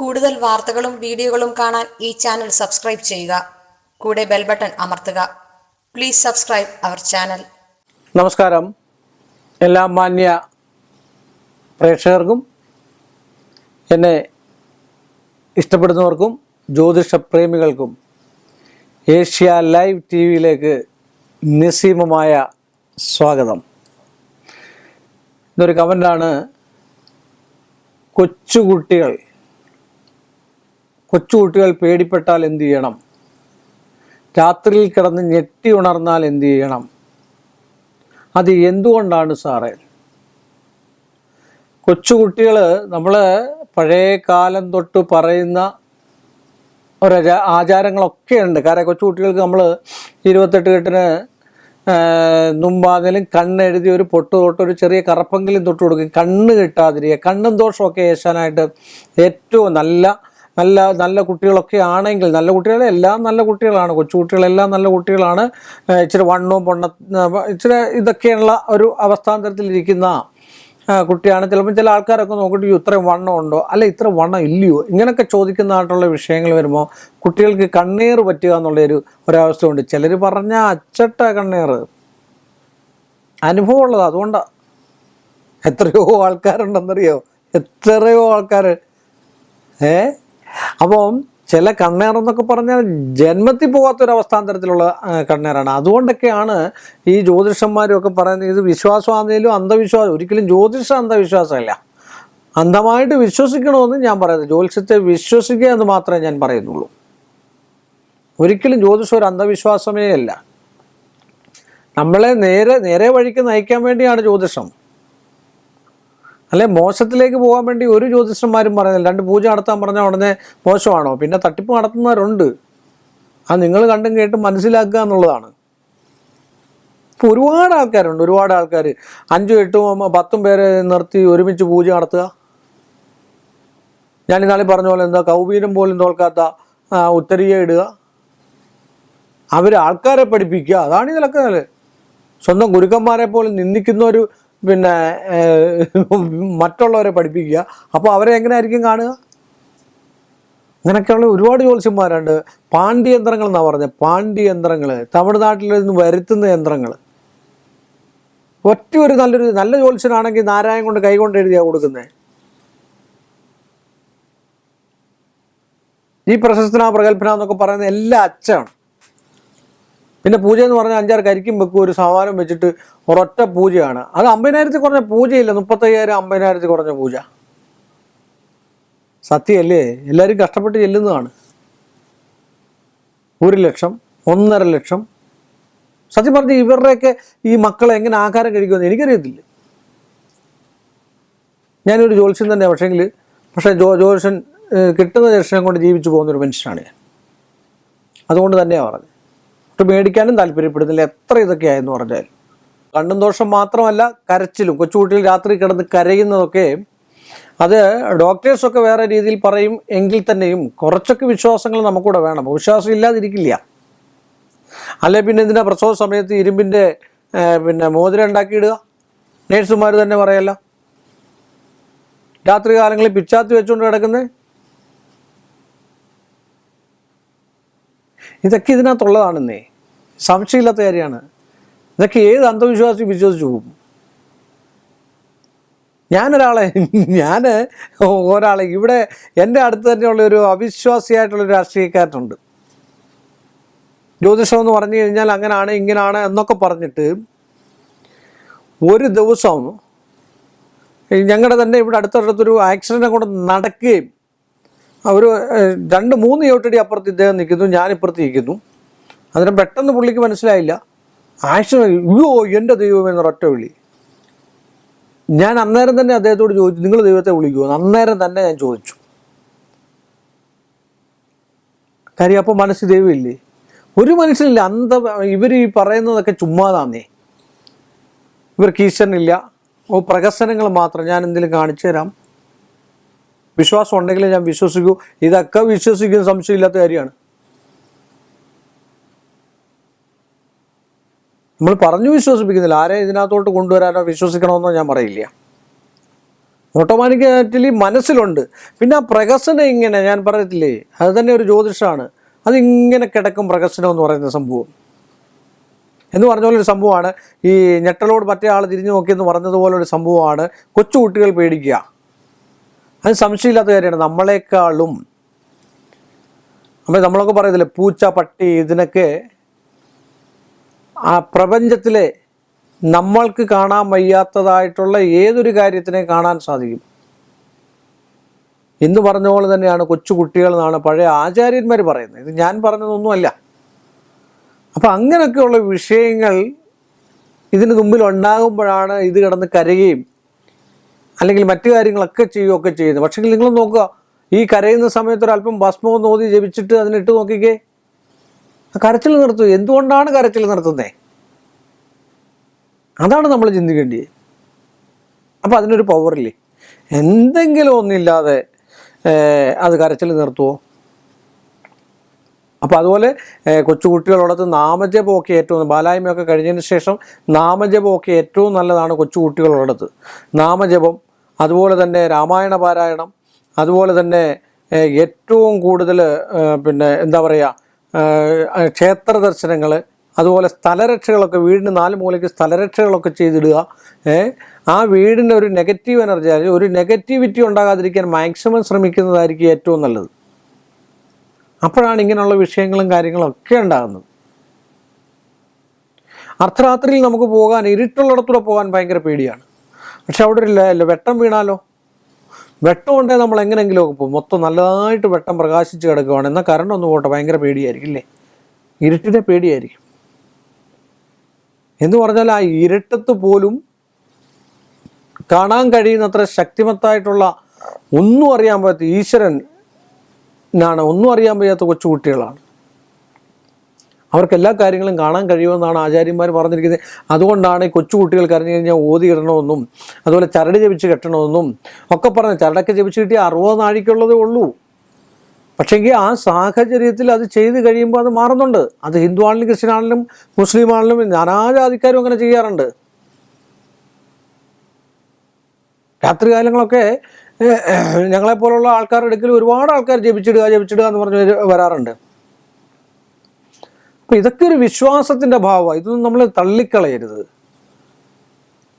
കൂടുതൽ വാർത്തകളും വീഡിയോകളും കാണാൻ ഈ ചാനൽ സബ്സ്ക്രൈബ് ചെയ്യുക. കൂടെ ബെൽ ബട്ടൺ അമർത്തുക. Please subscribe our channel. നമസ്കാരം. എല്ലാ മാന്യ പ്രേക്ഷകർക്കും എന്നെ ഇഷ്ടപ്പെടുന്നവർക്കും ജ്യോതിഷ പ്രേമികൾക്കും ഏഷ്യ ലൈവ് ടി വിയിലേക്ക് നിസ്സീമമായ സ്വാഗതം. ഇന്നൊരു കമന്റാണ് കൊച്ചുകുട്ടികൾ കൊച്ചുകുട്ടികൾ പേടിപ്പെട്ടാൽ എന്ത് ചെയ്യണം? രാത്രിയിൽ കിടന്ന് ഞെട്ടി ഉണർന്നാൽ എന്ത് ചെയ്യണം? അത് എന്തുകൊണ്ടാണ് സാറേ? കൊച്ചുകുട്ടികൾ നമ്മൾ പഴയ കാലം തൊട്ട് പറയുന്ന ഒരു ആചാ- ആചാരങ്ങളൊക്കെ ഉണ്ട് കാരണം കൊച്ചുകുട്ടികൾക്ക് നമ്മൾ ഇരുപത്തെട്ട് കെട്ടിന് നുമ്പാതിലും കണ്ണെഴുതി ഒരു പൊട്ട് തൊട്ട് ഒരു ചെറിയ കറപ്പെങ്കിലും തൊട്ട് കൊടുക്കും. കണ്ണ് കിട്ടാതിരിക്കുക. കണ്ണും ദോഷമൊക്കെ ഏശാനായിട്ട് ഏറ്റവും നല്ല നല്ല നല്ല കുട്ടികളൊക്കെ ആണെങ്കിൽ നല്ല കുട്ടികളെ എല്ലാം നല്ല കുട്ടികളാണ്. കൊച്ചുകുട്ടികളെല്ലാം നല്ല കുട്ടികളാണ്. ഇച്ചിരി വണ്ണവും പൊണ്ണ ഇച്ചിരി ഇതൊക്കെയുള്ള ഒരു അവസ്ഥാന്തരത്തിലിരിക്കുന്ന കുട്ടിയാണ്. ചിലപ്പോൾ ചില ആൾക്കാരൊക്കെ നോക്കിയിട്ട് "അയ്യോ, ഇത്രയും വണ്ണം ഉണ്ടോ? അല്ല ഇത്ര വണ്ണം ഇല്ലയോ? ഇങ്ങനെയൊക്കെ ചോദിക്കുന്നതായിട്ടുള്ള വിഷയങ്ങൾ വരുമ്പോൾ കുട്ടികൾക്ക് കണ്ണീർ പറ്റുക എന്നുള്ളൊരു ഒരവസ്ഥ ഉണ്ട് ചിലർ പറഞ്ഞ അച്ചട്ട കണ്ണീർ. അനുഭവമുള്ളത് അതുകൊണ്ടാണ് എത്രയോ ആൾക്കാരുണ്ടെന്നറിയോ? എത്രയോ ആൾക്കാർ ഏ? അപ്പം ചില കണ്ണേർ എന്നൊക്കെ പറഞ്ഞാൽ ജന്മത്തിൽ പോകാത്തൊരു അവസ്ഥാന്തരത്തിലുള്ള ആ, കണ്ണേറാണ് അതുകൊണ്ടൊക്കെയാണ് ഈ ജ്യോതിഷന്മാരും ഒക്കെ പറയുന്നത് ഇത് വിശ്വാസമാണെങ്കിലും അന്ധവിശ്വാസം ഒരിക്കലും ജ്യോതിഷ അന്ധവിശ്വാസമല്ല. അന്ധമായിട്ട് വിശ്വസിക്കണമെന്ന് ഞാൻ പറയുന്നത് ജ്യോതിഷത്തെ വിശ്വസിക്കുക എന്ന് മാത്രമേ ഞാൻ പറയുന്നുള്ളൂ. ഒരിക്കലും ജ്യോതിഷം ഒരു അന്ധവിശ്വാസമേ അല്ല നമ്മളെ നേരെ നേരെ വഴിക്ക് നയിക്കാൻ വേണ്ടിയാണ് ജ്യോതിഷം. അല്ലെ മോശത്തിലേക്ക് പോകാൻ വേണ്ടി ഒരു ജ്യോതിഷന്മാരും പറയുന്നില്ല. രണ്ട് പൂജ നടത്താൻ പറഞ്ഞാൽ ഉടനെ മോശമാണോ? പിന്നെ തട്ടിപ്പ് നടത്തുന്നവരുണ്ട്. ആ നിങ്ങൾ കണ്ടും കേട്ടും മനസ്സിലാക്കുക എന്നുള്ളതാണ്. ഇപ്പൊ ഒരുപാട് ആൾക്കാരുണ്ട് ഒരുപാട് ആൾക്കാർ അഞ്ചും എട്ടും പത്തും പേരെ നിർത്തി ഒരുമിച്ച് പൂജ നടത്തുക. ഞാൻ ഇന്നാളെ പറഞ്ഞ പോലെ എന്താ കൗബീനം പോലും തോൽക്കാത്ത ഉത്തരീയ ഇടുക. അവർ ആൾക്കാരെ പഠിപ്പിക്കുക. അതാണ് ഇതിലൊക്കെ സ്വന്തം ഗുരുക്കന്മാരെ പോലും നിന്ദിക്കുന്ന ഒരു പിന്നെ മറ്റുള്ളവരെ പഠിപ്പിക്കുക. അപ്പോൾ അവരെ എങ്ങനെ ആയിരിക്കും കാണുക? അങ്ങനെയൊക്കെയുള്ള ഒരുപാട് ജ്യോത്സ്യന്മാരുണ്ട്. പാണ്ഡ്യന്ത്രങ്ങൾ എന്നാണ് പറഞ്ഞത് പാണ്ഡ്യന്ത്രങ്ങൾ തമിഴ്നാട്ടിൽ നിന്ന് വരുത്തുന്ന യന്ത്രങ്ങൾ ഒറ്റ ഒരു നല്ലൊരു നല്ല ജ്യോത്സ്യനാണെങ്കിൽ നാരായൺ കൊണ്ട് കൈകൊണ്ട് എഴുതിയാണ് കൊടുക്കുന്നത് ഈ പ്രശസ്തന പ്രഗത്ഭന എന്നൊക്കെ പറയുന്ന എല്ലാ അച്ചാണ് പിന്നെ പൂജ എന്ന് പറഞ്ഞാൽ അഞ്ചാറ് കരിക്കും വെക്കും ഒരു സവാരം വെച്ചിട്ട് ഒരൊറ്റ പൂജയാണ്. അത് അമ്പതിനായിരത്തിൽ കുറഞ്ഞ പൂജയില്ല. മുപ്പത്തയ്യായിരം അമ്പതിനായിരത്തിൽ കുറഞ്ഞ പൂജ. സത്യമല്ലേ? എല്ലാവരും കഷ്ടപ്പെട്ട് ചെല്ലുന്നതാണ്. ഒരു ലക്ഷം ഒന്നര ലക്ഷം. സത്യം പറഞ്ഞ് ഇവരുടെയൊക്കെ ഈ മക്കളെ എങ്ങനെ ആഹാരം കഴിക്കുമെന്ന് എനിക്കറിയത്തില്ല. ഞാനൊരു ജ്യോത്സ്യൻ തന്നെ പക്ഷേങ്കിൽ പക്ഷേ ജോ ജ്യോത്സ്യൻ കിട്ടുന്ന ദർശനം കൊണ്ട് ജീവിച്ചു പോകുന്ന ഒരു മനുഷ്യനാണ് ഞാൻ. അതുകൊണ്ട് തന്നെയാണ് പറഞ്ഞത്. ഒട്ടും മേടിക്കാനും താല്പര്യപ്പെടുന്നില്ല. എത്ര ഇതൊക്കെയായെന്ന് പറഞ്ഞാൽ. കണ്ണും ദോഷം മാത്രമല്ല കരച്ചിലും. കൊച്ചുകുട്ടിയിൽ രാത്രി കിടന്ന് കരയുന്നതൊക്കെ അത് ഡോക്ടേഴ്സൊക്കെ വേറെ രീതിയിൽ പറയും എങ്കിൽ തന്നെയും കുറച്ചൊക്കെ വിശ്വാസങ്ങൾ നമുക്കൂടെ വേണം. വിശ്വാസം ഇല്ലാതിരിക്കില്ല. അല്ലെ പിന്നെ എന്തിനാ പ്രസവ സമയത്ത് ഇരുമ്പിന്റെ പിന്നെ മോതിരം ഉണ്ടാക്കിയിടുക? നേഴ്സുമാർ തന്നെ പറയല്ലോ. രാത്രി കാലങ്ങളിൽ പിച്ചാത്തി വെച്ചുകൊണ്ട് കിടക്കുന്നത് ഇതൊക്കെ ഇതിനകത്തുള്ളതാണെന്നേ സംശയമില്ലാത്ത കാര്യമാണ്. ഇതൊക്കെ ഏത് അന്ധവിശ്വാസി വിശ്വസിച്ചു പോകും? ഞാനൊരാളെ ഞാൻ ഒരാളെ ഇവിടെ എന്റെ അടുത്ത് തന്നെയുള്ള ഒരു അവിശ്വാസിയായിട്ടുള്ളൊരു രാഷ്ട്രീയക്കാരനുണ്ട്. ജ്യോതിഷം എന്ന് പറഞ്ഞു കഴിഞ്ഞാൽ അങ്ങനാണ് ഇങ്ങനാണ് എന്നൊക്കെ പറഞ്ഞിട്ട് ഒരു ദിവസം ഞങ്ങളുടെ തന്നെ ഇവിടെ അടുത്തടുത്തൊരു ആക്സിഡന്റ് കൊണ്ട് നടക്കുകയും ഏഹ്, രണ്ട് മൂന്ന് ചോട്ടടി അപ്പുറത്ത് ഇദ്ദേഹം നിൽക്കുന്നു ഞാനിപ്പുറത്ത് നിൽക്കുന്നു അന്നേരം പെട്ടെന്ന് പുള്ളിക്ക് മനസ്സിലായില്ല. ആക്ഷൻ അയ്യോ എന്റെ ദൈവം എന്നൊരൊറ്റ വിളി. ഞാൻ അന്നേരം തന്നെ അദ്ദേഹത്തോട് ചോദിച്ചു നിങ്ങൾ ദൈവത്തെ വിളിക്കുമോ അന്നേരം തന്നെ ഞാൻ ചോദിച്ചു. കാര്യം അപ്പോൾ മനസ്സിൽ ദൈവമില്ലേ? ഒരു മനുഷ്യനില്ല അന്ത ഇവർ ഈ പറയുന്നതൊക്കെ ചുമ്മാതാന്നേ. ഇവർക്ക് ഈശ്വരനില്ല. ഓ പ്രകസനങ്ങൾ മാത്രം ഞാൻ എന്തെങ്കിലും കാണിച്ചു തരാം വിശ്വാസം ഉണ്ടെങ്കിൽ ഞാൻ വിശ്വസിക്കൂ. ഇതൊക്കെ വിശ്വസിക്കുന്ന സംശയമില്ലാത്ത കാര്യമാണ്. നമ്മൾ പറഞ്ഞു വിശ്വസിപ്പിക്കുന്നില്ല. ആരെ ഇതിനകത്തോട്ട് കൊണ്ടുവരാനോ വിശ്വസിക്കണമെന്നോ ഞാൻ പറയില്ല. ഓട്ടോമാറ്റിക്കലി മനസ്സിലുണ്ട്. പിന്നെ ആ പ്രഹസനം ഇങ്ങനെ ഞാൻ പറയത്തില്ലേ അത് തന്നെ ഒരു ജ്യോതിഷമാണ്. അതിങ്ങനെ കിടക്കും പ്രഹസനം എന്ന് പറയുന്ന സംഭവം. എന്ന് പറഞ്ഞ പോലെ ഒരു സംഭവമാണ്. ഈ ഞെട്ടലോട് മറ്റേ ആൾ തിരിഞ്ഞു നോക്കിയെന്ന് പറഞ്ഞതുപോലെ ഒരു സംഭവമാണ്. കൊച്ചു കുട്ടികൾ പേടിക്കുക. അത് സംശയമില്ലാത്ത കാര്യമാണ്. നമ്മളെക്കാളും നമ്മൾ നമ്മളൊക്കെ പറയത്തില്ലേ പൂച്ച പട്ടി ഇതിനൊക്കെ ആ പ്രപഞ്ചത്തിലെ നമ്മൾക്ക് കാണാൻ വയ്യാത്തതായിട്ടുള്ള ഏതൊരു കാര്യത്തിനെ കാണാൻ സാധിക്കും. എന്ന് പറഞ്ഞ പോലെ തന്നെയാണ് കൊച്ചു കുട്ടികൾ എന്നാണ് പഴയ ആചാര്യന്മാർ പറയുന്നത്. ഇത് ഞാൻ പറഞ്ഞതൊന്നുമല്ല. അപ്പം അങ്ങനെയൊക്കെയുള്ള വിഷയങ്ങൾ ഇതിന് മുമ്പിൽ ഉണ്ടാകുമ്പോഴാണ് ഇത് കിടന്ന് കരയുകയും അല്ലെങ്കിൽ മറ്റു കാര്യങ്ങളൊക്കെ ചെയ്യുകയൊക്കെ ചെയ്യുന്നു. പക്ഷേ നിങ്ങൾ നോക്കുക ഈ കരയുന്ന സമയത്ത് ഒരല്പം ഭസ്മവും നോതി ജപിച്ചിട്ട് അതിനിട്ട് നോക്കിക്കേ. കരച്ചിൽ നിർത്തുക എന്തുകൊണ്ടാണ് കരച്ചിൽ നിർത്തുന്നത് അതാണ് നമ്മൾ ചിന്തിക്കേണ്ടത് അപ്പം അതിനൊരു പവറില്ലേ എന്തെങ്കിലും ഒന്നില്ലാതെ അത് കരച്ചിൽ നിർത്തുമോ അപ്പോൾ അതുപോലെ കൊച്ചുകുട്ടികളോടത്ത് നാമജപമൊക്കെ ഏറ്റവും ബാലായ്മയൊക്കെ കഴിഞ്ഞതിന് ശേഷം നാമജപമൊക്കെ ഏറ്റവും നല്ലതാണ് കൊച്ചുകുട്ടികളോടത്ത്. നാമജപം അതുപോലെ തന്നെ രാമായണ പാരായണം അതുപോലെ തന്നെ ഏറ്റവും കൂടുതൽ പിന്നെ എന്താ പറയുക ക്ഷേത്ര ദർശനങ്ങൾ അതുപോലെ സ്ഥലരക്ഷകളൊക്കെ വീടിന് നാല് മൂലയ്ക്ക് സ്ഥലരക്ഷകളൊക്കെ ചെയ്തിടുക ആ വീടിന്റെ ഒരു നെഗറ്റീവ് എനർജി ഒരു നെഗറ്റിവിറ്റി ഉണ്ടാകാതിരിക്കാൻ മാക്സിമം ശ്രമിക്കുന്നതായിരിക്കും ഏറ്റവും നല്ലത്. അപ്പോഴാണ് ഇങ്ങനെയുള്ള വിഷയങ്ങളും കാര്യങ്ങളും ഒക്കെ ഉണ്ടാകുന്നത്. അർദ്ധരാത്രിയിൽ നമുക്ക് പോകാൻ ഇരുട്ടുള്ളിടത്തൂടെ പോകാൻ ഭയങ്കര പേടിയാണ്. പക്ഷെ അവിടെ ഇല്ല വെട്ടം വീണാലോ? വെട്ടം ഉണ്ടേ നമ്മൾ എങ്ങനെയെങ്കിലും ഒക്കെ പോകും. മൊത്തം നല്ലതായിട്ട് വെട്ടം പ്രകാശിച്ച് കിടക്കുവാണ്. എന്നാൽ കറണ്ട് ഒന്ന് പോട്ടെ ഭയങ്കര പേടിയായിരിക്കും ഇല്ലേ? ഇരുട്ടിനെ പേടിയായിരിക്കും. എന്ന് പറഞ്ഞാൽ ആ ഇരുട്ടത്ത് പോലും കാണാൻ കഴിയുന്നത്ര ശക്തിമത്തായിട്ടുള്ള ഒന്നും അറിയാൻ പറ്റാത്ത ഈശ്വരനാണ് ഒന്നും അറിയാൻ വയ്യാത്ത കൊച്ചുകുട്ടികളാണ് അവർക്ക് എല്ലാ കാര്യങ്ങളും കാണാൻ കഴിയുമെന്നാണ് ആചാര്യന്മാർ പറഞ്ഞിരിക്കുന്നത്. അതുകൊണ്ടാണ് ഈ കൊച്ചുകുട്ടികൾ കരഞ്ഞു കഴിഞ്ഞാൽ ഓതി ഇടണമെന്നും അതുപോലെ ചരട് ജപിച്ച് കെട്ടണമെന്നും ഒക്കെ പറഞ്ഞ് ചരടൊക്കെ ജപിച്ച് കിട്ടിയ അറുപത് നാഴിക്കുള്ളതേ ഉള്ളൂ. പക്ഷേങ്കിൽ ആ സാഹചര്യത്തിൽ അത് ചെയ്ത് കഴിയുമ്പോൾ അത് മാറുന്നുണ്ട്. അത് ഹിന്ദു ആണെങ്കിലും ക്രിസ്ത്യൻ ആണെങ്കിലും മുസ്ലിം ആണെങ്കിലും നാനാജാതിക്കാരും അങ്ങനെ ചെയ്യാറുണ്ട്. രാത്രികാലങ്ങളൊക്കെ ഞങ്ങളെപ്പോലുള്ള ആൾക്കാരുടെ അടുക്കൽ ഒരുപാട് ആൾക്കാർ ജപിച്ചിടുക ജപിച്ചിടുക എന്ന് പറഞ്ഞ് വരാറുണ്ട്. അപ്പം ഇതൊക്കെ ഒരു വിശ്വാസത്തിന്റെ ഭാവമാണ്. ഇതൊന്നും നമ്മൾ തള്ളിക്കളയരുത്.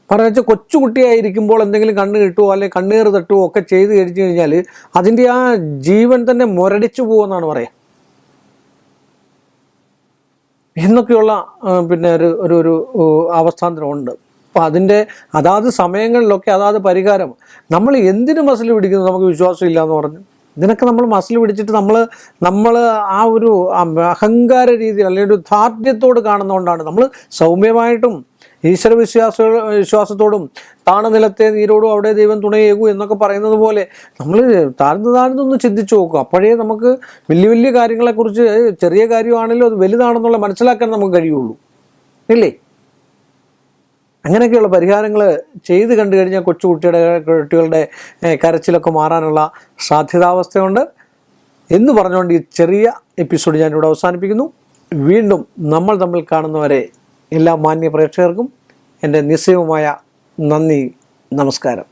പറഞ്ഞു വെച്ചാൽ കൊച്ചുകുട്ടിയായിരിക്കുമ്പോൾ എന്തെങ്കിലും കണ്ണ് കിട്ടുമോ അല്ലെങ്കിൽ കണ്ണീർ തട്ടുമോ ഒക്കെ ചെയ്ത് കഴിച്ചു കഴിഞ്ഞാൽ അതിന്റെ ആ ജീവൻ തന്നെ മുരടിച്ചു പോകുമെന്നാണ് പറയാം. എന്നൊക്കെയുള്ള പിന്നെ ഒരു ഒരു ഒരു ഉണ്ട്. അപ്പം അതിന്റെ അതാത് സമയങ്ങളിലൊക്കെ അതാത് പരിഹാരം. നമ്മൾ എന്തിനു മസിൽ പിടിക്കുന്നു നമുക്ക് വിശ്വാസമില്ല എന്ന് പറഞ്ഞു? ഇതിനൊക്കെ നമ്മൾ മസിൽ പിടിച്ചിട്ട് നമ്മൾ നമ്മൾ ആ ഒരു അഹങ്കാര രീതി അല്ലെങ്കിൽ ഒരു ധാർഢ്യത്തോട് കാണുന്നതുകൊണ്ടാണ്. നമ്മൾ സൗമ്യമായിട്ടും ഈശ്വര വിശ്വാസ വിശ്വാസത്തോടും താണ നിലത്തെ നീരോടും അവിടെ ദൈവം തുണയേകൂ എന്നൊക്കെ പറയുന്നത് പോലെ നമ്മൾ താഴ്ന്നു താഴ്ന്നൊന്ന് ചിന്തിച്ചു നോക്കും അപ്പോഴേ നമുക്ക് വലിയ വലിയ കാര്യങ്ങളെക്കുറിച്ച് ചെറിയ കാര്യമാണെങ്കിലും അത് വലുതാണെന്നുള്ള മനസ്സിലാക്കാൻ നമുക്ക് കഴിയുള്ളൂ. ഇല്ലേ? അങ്ങനെയൊക്കെയുള്ള പരിഹാരങ്ങൾ ചെയ്ത് കണ്ടു കഴിഞ്ഞാൽ കൊച്ചു കുട്ടിയുടെ കുട്ടികളുടെ കരച്ചിലൊക്കെ മാറാനുള്ള സാധ്യതാവസ്ഥയുണ്ട്. എന്ന് പറഞ്ഞുകൊണ്ട് ഈ ചെറിയ എപ്പിസോഡ് ഞാനിവിടെ അവസാനിപ്പിക്കുന്നു. വീണ്ടും നമ്മൾ തമ്മിൽ കാണുന്നവരെ എല്ലാ മാന്യ പ്രേക്ഷകർക്കും എന്റെ നിസ്സയവുമായ നന്ദി നമസ്കാരം.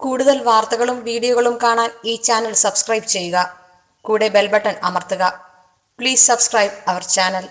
കൂടുതൽ വാർത്തകളും വീഡിയോകളും കാണാൻ ഈ ചാനൽ സബ്സ്ക്രൈബ് ചെയ്യുക. കൂടെ ബെൽബട്ടൺ അമർത്തുക. Please subscribe our channel.